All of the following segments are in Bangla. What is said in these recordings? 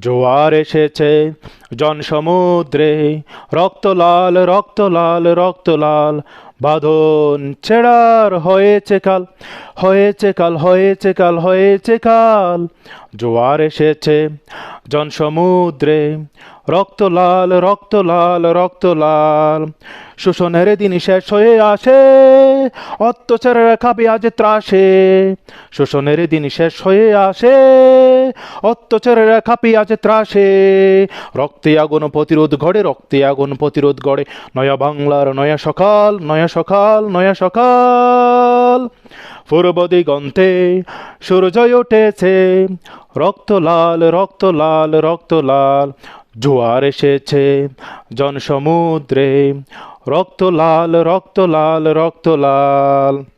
জোয়ার এসেছে জনসমুদ্রে। রক্ত লাল রক্ত লাল রক্ত লাল। বাঁধন ছেড়ার হয়েছে কাল হয়েছে কাল হয়েছে কাল হয়েছে কাল। জোয়ার এসেছে জনসমুদ্রে। রক্ত লাল রক্ত লাল রক্ত লাল। শোষণের দিন শেষ হয়ে আসে, অত্যাচারের খাবে আজ ত্রাসে। শোষণের দিন শেষ হয়ে আসে অত্যাচারের খাপি আছে ত্রাসে। রক্তে আগুন প্রতিরোধ গড়ে, রক্তে আগুন প্রতিরোধ গড়ে। নয়া বাংলার নয়া সকাল নয়া সকাল নয়া সকাল। পূর্ব দিগন্তে সূর্য উঠেছে। রক্ত লাল রক্ত লাল রক্ত লাল, জোয়ার এসেছে জনসমুদ্রে। রক্ত লাল রক্ত লাল রক্ত লাল।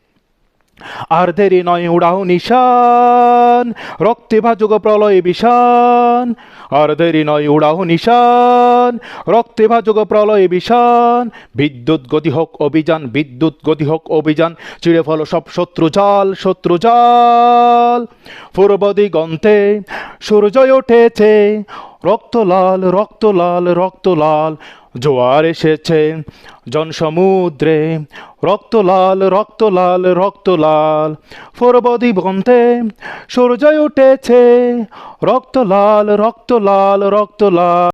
আর দেরি নয়, উড়াও নিশান। রক্তে ভাজুক প্রলয় বিষান। আর দেরি নয়, উড়াও নিশান। রক্তে ভাজুক প্রলয় বিষান। বিদ্যুৎ গতি হোক অভিযান, বিদ্যুৎ গতি হোক অভিযান। চিড়ে ফেলো সব শত্রু জাল শত্রু জাল। পূর্ব দিগন্তে সূর্য উঠেছে। রক্ত লাল রক্ত লাল রক্ত লাল, জোয়ার এসেছে জনসমুদ্রে। রক্ত লাল রক্ত লাল রক্ত লাল, ফোরবদি বন্ধে সূর্য উঠেছে। রক্ত লাল রক্ত লাল রক্ত লাল।